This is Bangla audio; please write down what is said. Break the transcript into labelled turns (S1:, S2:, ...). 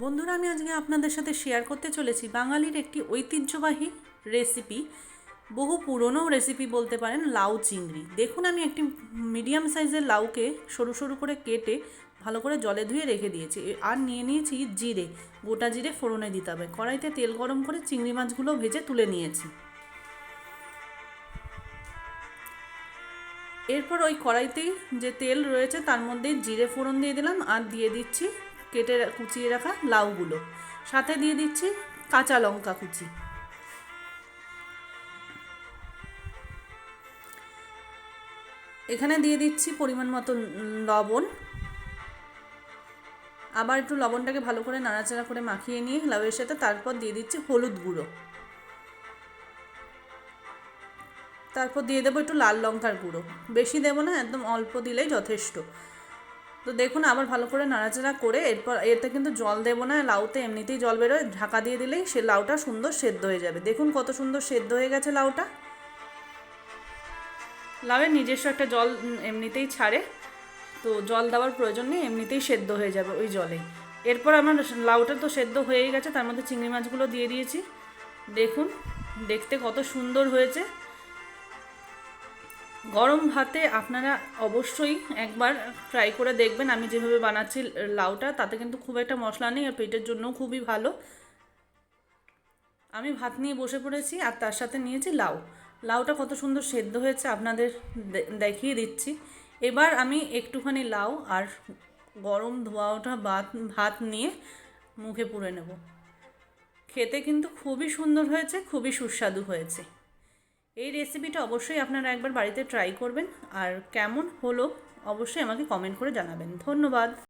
S1: বন্ধুরা, আমি আজকে আপনাদের সাথে শেয়ার করতে চলেছি বাঙালির একটি ঐতিহ্যবাহী রেসিপি বহু পুরনো রেসিপি বলতে পারেন লাউ চিংড়ি। দেখুন, আমি একটি মিডিয়াম সাইজের লাউকে সরু সরু করে কেটে ভালো করে জলে ধুয়ে রেখে দিয়েছি। আর নিয়ে নিয়েছি জিরে, গোটা জিরে ফোড়নে দিতে হবে। কড়াইতে তেল গরম করে চিংড়ি মাছগুলো ভেজে তুলে নিয়েছি। এরপর ওই কড়াইতেই যে তেল রয়েছে, তার মধ্যে জিরে ফোড়ন দিয়ে দিলাম। আর দিয়ে দিচ্ছি কেটে কুচিয়ে রাখা লাউগুলো। সাথে দিয়ে দিচ্ছি কাঁচা লঙ্কা কুচি। এখানে দিয়ে দিচ্ছি পরিমাণ মতো লবণ। আবার একটু লবণটাকে ভালো করে নাড়াচাড়া করে মাখিয়ে নিয়ে লাউয়ের সাথে তারপর দিয়ে দিচ্ছি হলুদ গুঁড়ো। তারপর দিয়ে দেবো একটু লাল লঙ্কার গুঁড়ো। বেশি দেবো না, একদম অল্প দিলেই যথেষ্ট। তো দেখুন, আবার ভালো করে নাড়াচাড়া করে এরপর এতে কিন্তু জল দেবো না, লাউতে এমনিতেই জল বেরোয়, ঢাকা দিয়ে দিলেই সে লাউটা সুন্দর সেদ্ধ হয়ে যাবে। দেখুন কত সুন্দর সেদ্ধ হয়ে গেছে লাউটা। লাউয়ের নিজস্ব একটা জল এমনিতেই ছাড়ে, তো জল দেওয়ার প্রয়োজন নেই, এমনিতেই সেদ্ধ হয়ে যাবে ওই জলে। এরপর আমার লাউটা তো সেদ্ধ হয়েই গেছে, তার মধ্যে চিংড়ি মাছগুলো দিয়ে দিয়েছি। দেখুন, দেখতে কত সুন্দর হয়েছে। গরম ভাতে আপনারা অবশ্যই একবার ট্রাই করে দেখবেন। আমি যেভাবে বানাচ্ছি লাউটা, তাতে কিন্তু খুব একটা মশলা নেই আর পেটের জন্যও খুবই ভালো। আমি ভাত নিয়ে বসে পড়েছি আর তার সাথে নিয়েছি লাউ। লাউটা কত সুন্দর সেদ্ধ হয়েছে আপনাদের দেখিয়ে দিচ্ছি। এবার আমি একটুখানি লাউ আর গরম ধোয়া ওঠা ভাত ভাত নিয়ে মুখে পুরে নেব। খেতে কিন্তু খুবই সুন্দর হয়েছে, খুবই সুস্বাদু হয়েছে। এই রেসিপিটা অবশ্যই আপনারা একবার বাড়িতে ট্রাই করবেন। আর কেমন হলো, অবশ্যই আমাকে কমেন্ট করে জানাবেন। ধন্যবাদ।